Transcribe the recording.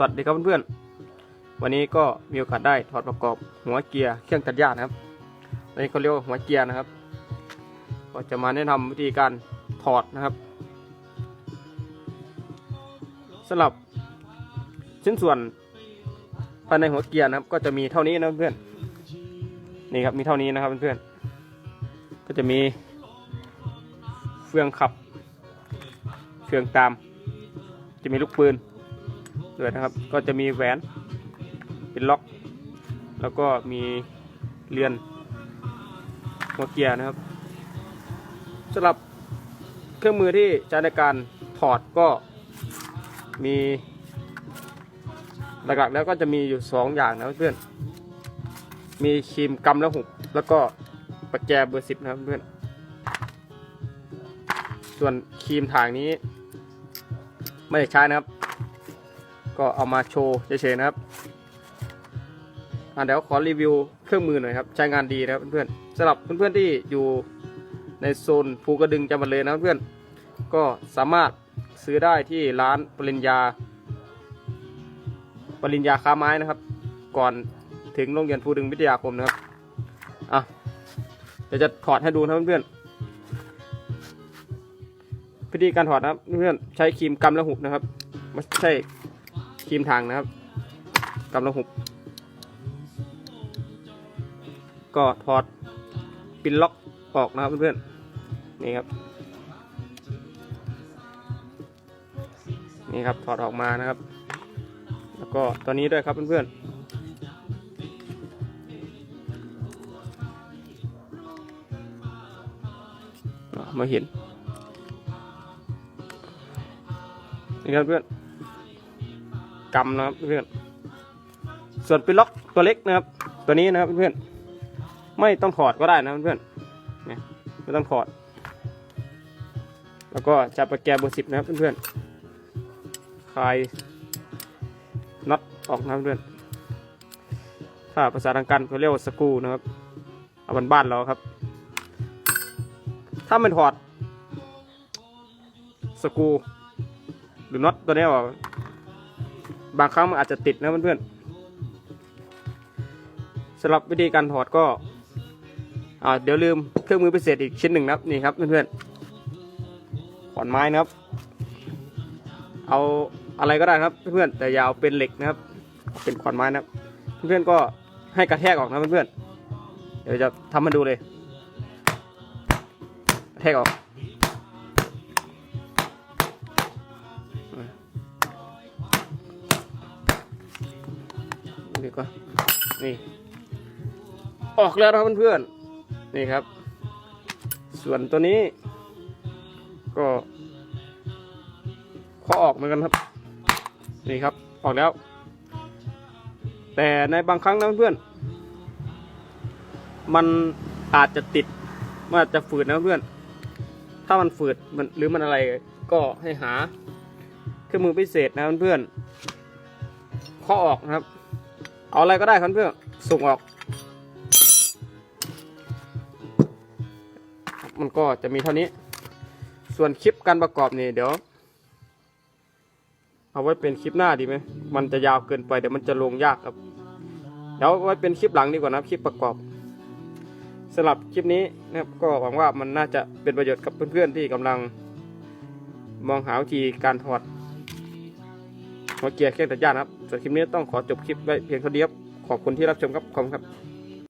สวัสดีครับเพื่อนๆ วันนี้ก็มีโอกาสได้ถอดประกอบหัวเกียร์เครื่องตัดหญ้านะครับอันนี้เขาเรียกว่าหัวเกียร์นะครับ ก็จะมาแนะนำวิธีการถอดนะครับสำหรับชิ้นส่วนภายในหัวเกียร์นะครับ ก็จะมีเท่านี้นะเพื่อน นี่ครับมีเท่านี้นะครับเพื่อนๆ ก็จะมีเฟืองขับ เฟืองตาม จะมีลูกปืน ด้วยนะครับ ก็จะมีแหวนเป็นล็อก แล้วก็มีเรือนหัวเกียร์นะครับสำหรับเครื่องมือที่ใช้ในการถอดก็มีหลักๆแล้วก็จะมีอยู่สองอย่างนะเพื่อน มีครีมกำแล้วหุบแล้วก็ประแจเบอร์สิบนะครับเพื่อน ส่วนครีมถางนี้ ไม่ได้ใช้นะครับ ก็เอามาโชว์เฉยๆนะครับอะเดี๋ยวขอรีวิวเครื่องมือหน่อยครับใช้งานดีนะครับเพื่อนๆสำหรับเพื่อนๆที่อยู่ในโซนภูกระดึงจังหวัดเลยนะเพื่อนก็สามารถซื้อได้ที่ร้านปริญญา ปริญญาค้าไม้นะครับ ก่อนถึงโรงเรียนภูดึงวิทยาคมนะครับอะเดี๋ยวจะถอดให้ดูนะเพื่อนๆวิธีการถอดนะเพื่อนๆใช้ครีมกำและหุบนะครับไม่ใช่ ครีมทางนะครับกำลังหุบ ก็ถอดปินล็อกออกนะครับเพื่อนๆนี่ครับ นี่ครับถอดออกมานะครับ แล้วก็ตัวนี้ด้วยครับเพื่อนๆมาเห็นนี่ครับเพื่อน กำนะครับเพื่อนส่วนปินล็อกตัวเล็กนะครับ ตัวนี้นะครับเพื่อนไม่ต้องถอดก็ได้นะเพื่อนเนี่ยไม่ต้องถอด แล้วก็จับประแกเบอร์สิบนะครับเพื่อนๆคลายน็อตออกนะครับเพื่อนถ้าภาษาทางการเขาเรียกว่าสกูนะครับเอาบ้านบ้านๆเราครับ ถ้ามันถอดสกูหรือน็อตตัวนี้ออก บางครั้งมันอาจจะติดนะเพื่อนๆสำหรับวิธีการถอดก็เดี๋ยวลืมเครื่องมือพิเศษอีกชิ้นหนึ่งนะครับนี่ครับเพื่อนๆขอนไม้นะครับ เอาอะไรก็ได้ครับเพื่อนๆแต่อย่าเอาเป็นเหล็กนะครับ เป็นขอนไม้นะครับ เพื่อนๆก็ให้กระแทกออกนะเพื่อนๆเดี๋ยวจะทำให้ดูเลยกระแทกออก นี่ก็นี่ ออกแล้วครับเพื่อนๆ นี่ครับ ส่วนตัวนี้ ก็ข้อออกเหมือนกันครับ นี่ครับ ออกแล้ว แต่ในบางครั้งนะเพื่อนๆ มันอาจจะติดมันอาจจะฝืดนะเพื่อน ถ้ามันฝืดมันหรือมันอะไรก็ให้หา เครื่องมือพิเศษนะเพื่อนๆข้อออกนะครับ เอาอะไรก็ได้ครับเพื่อนส่งออก มันก็จะมีเท่านี้ ส่วนคลิปการประกอบนี่เดี๋ยว เอาไว้เป็นคลิปหน้าดีไหม มันจะยาวเกินไปเดี๋ยวมันจะลงยากครับ เดี๋ยวไว้เป็นคลิปหลังดีกว่านะคลิปประกอบสำหรับคลิปนี้นะครับก็หวังว่ามันน่าจะเป็นประโยชน์กับเพื่อนๆที่กำลังมองหาวิธีการถอด หัวเกียร์เครื่องตัดหญ้านะครับส่วนคลิปนี้ต้องขอจบคลิปไว้เพียงเท่านี้ครับขอบคุณที่รับชมครับขอบคุณครับ